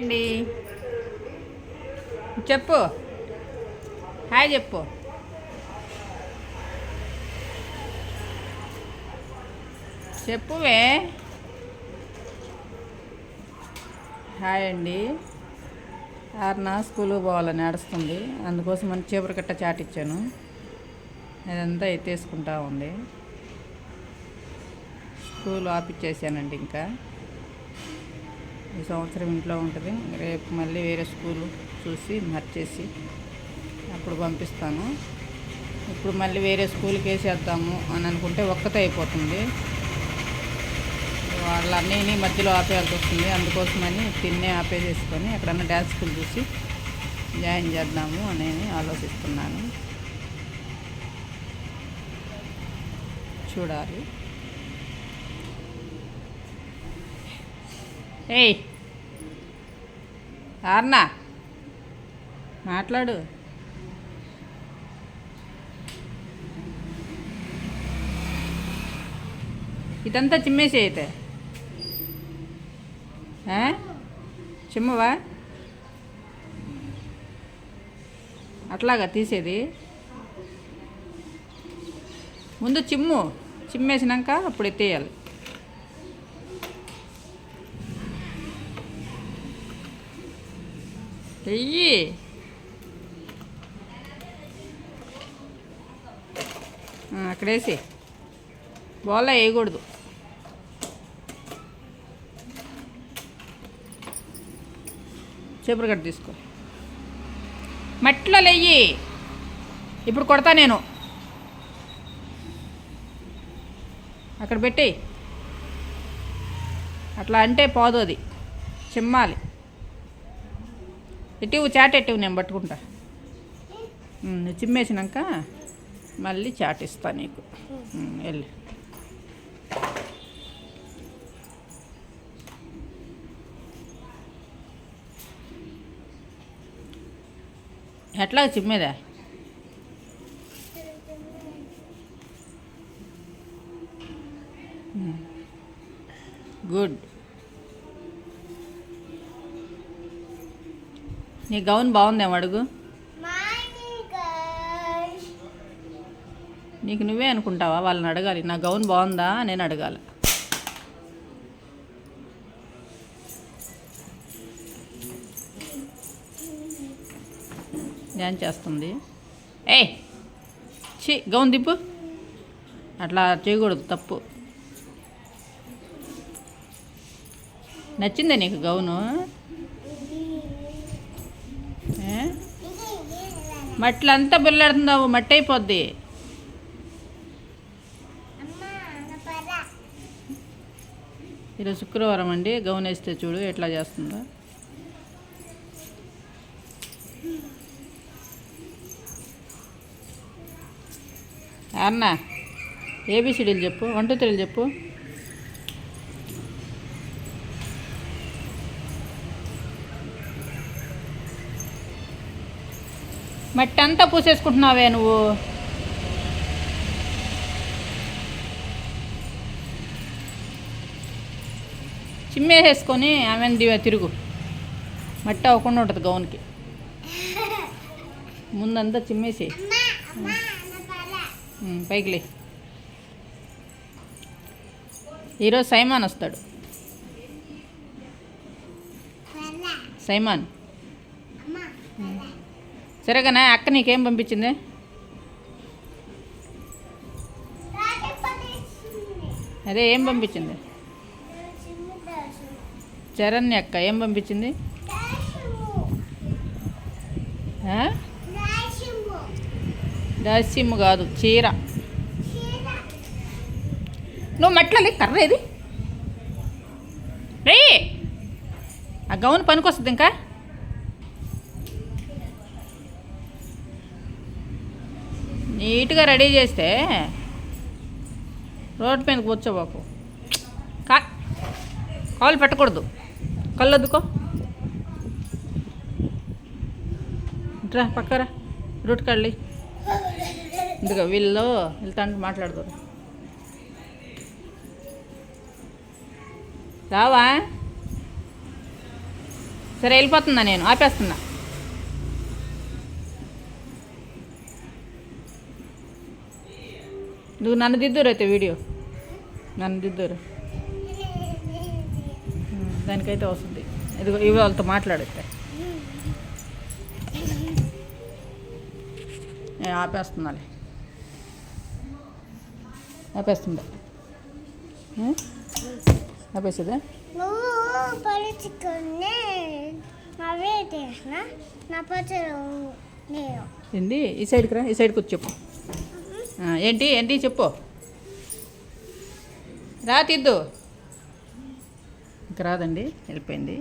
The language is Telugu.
అండి చెప్పు. హాయ్ చెప్పు. చెప్పువే. హాయ్ అండి. ఆరున స్కూల్కి పోవాలని నడుస్తుంది అందుకోసం మన చీపురు కట్ట చాట్ ఇచ్చాను. అదంతా ఎత్తేసుకుంటా ఉంది. స్కూల్ ఆపిచ్చేసానండి ఇంకా. ఈ సంవత్సరం ఇంట్లో ఉంటుంది. రేపు మళ్ళీ వేరే స్కూల్ చూసి మార్చేసి అప్పుడు పంపిస్తాను. ఇప్పుడు మళ్ళీ వేరే స్కూల్కి వేసేద్దాము అని అనుకుంటే ఒక్కతే అయిపోతుంది. వాళ్ళన్నీ మధ్యలో ఆపేయాల్సి వస్తుంది. అందుకోసమని తిన్నే ఆపేసేసుకొని ఎక్కడన్నా డ్యాన్స్ స్కూల్ చూసి జాయిన్ చేద్దాము అని ఆలోచిస్తున్నాను. చూడాలి. ఏయ్! ఆర్నా? మాట్లాడు. ఇదంతా చిమ్మేసి అయితే. చిమ్మవా? అట్లాగా తీసేది. ముందు చిమ్ము. చిమ్మేసినాక అప్పుడు ఎత్తేయాలి. చెయ్యి అక్కడేసి. బోల్లో వేయకూడదు. చేపలు కట్ట తీసుకో. మట్టిలో లెయ్యి ఇప్పుడు కొడతా నేను. అక్కడ పెట్టి అట్లా అంటే పోదు అది. చిమ్మాలి. ఎట్టివు చాట్ ఎట్టివు నేను పట్టుకుంటా. నువ్వు చిమ్మేసినాక మళ్ళీ చాట్ ఇస్తా నీకు. వెళ్ళి. ఎట్లా చిమ్మేదా? గుడ్. నీ గౌన్ బాగుందేమో అడుగు. నీకు నువ్వే అనుకుంటావా? వాళ్ళని అడగాలి. నా గౌన్ బాగుందా? నేను అడగాలి. డ్యాన్స్ చేస్తుంది? ఏయ్! ఛీ! గౌన్ దిప్పు అట్లా చేయకూడదు తప్పు. నచ్చిందా నీకు గౌను ఏ? మట్లంతా బిల్లాడుతున్నావు మట్టి అయిపోద్ది ఈరోజు శుక్రవారం అండి గౌన్ వేస్తే చూడు ఎట్లా చేస్తుందో. అన్న ఏబిసిడీలు చెప్పు వన్ టూ త్రీలు చెప్పు. మట్టి అంతా పూసేసుకుంటున్నావే నువ్వు. చిమ్మేసేసుకొని ఆమెను దివ తిరుగు. మట్టి అవ్వకుండా ఉంటుంది గౌన్కి. ముందంతా చిమ్మేసి ఉమ్, పైకి లే. ఈరోజు సైమాన్ వస్తాడు. సైమాన్. సరేగానే అక్క నీకేం పంపించింది? అదే ఏం పంపించింది? చరణ్య అక్క ఏం పంపించింది? ఆ? కాదు చీర. నువ్వు మట్లలే కర్ర ఇది. రే ఆ గౌన్ పనికొస్తుంది ఇంకా? నీట్గా రెడీ చేస్తే రోడ్ పైన కూర్చోబాకు కా కాలు పెట్టకూడదు. కళ్ళు అద్దుకో రా పక్కరా. రూట్ కళ్ళి. ఇందుకో వీళ్ళు వెళ్తా మాట్లాడుకోరు రావా? సరే వెళ్ళిపోతుందా నేను. ఆపేస్తున్నా. నువ్వు నన్ను దిద్దురు అయితే వీడియో. నన్ను దిద్దురు. దానికైతే వస్తుంది. ఇదిగో ఇవి వాళ్ళతో మాట్లాడితే. నేను ఆపేస్తున్నాలే ఆపేస్తుందా? ఆపేస్తుందా? ఏంది? ఈ సైడ్కి రా ఈ సైడ్కి వచ్చి చెప్పు. ఏంటి ఏంటి చెప్పు. రా తిద్దు. ఇంక రాదండి వెళ్ళిపోయింది.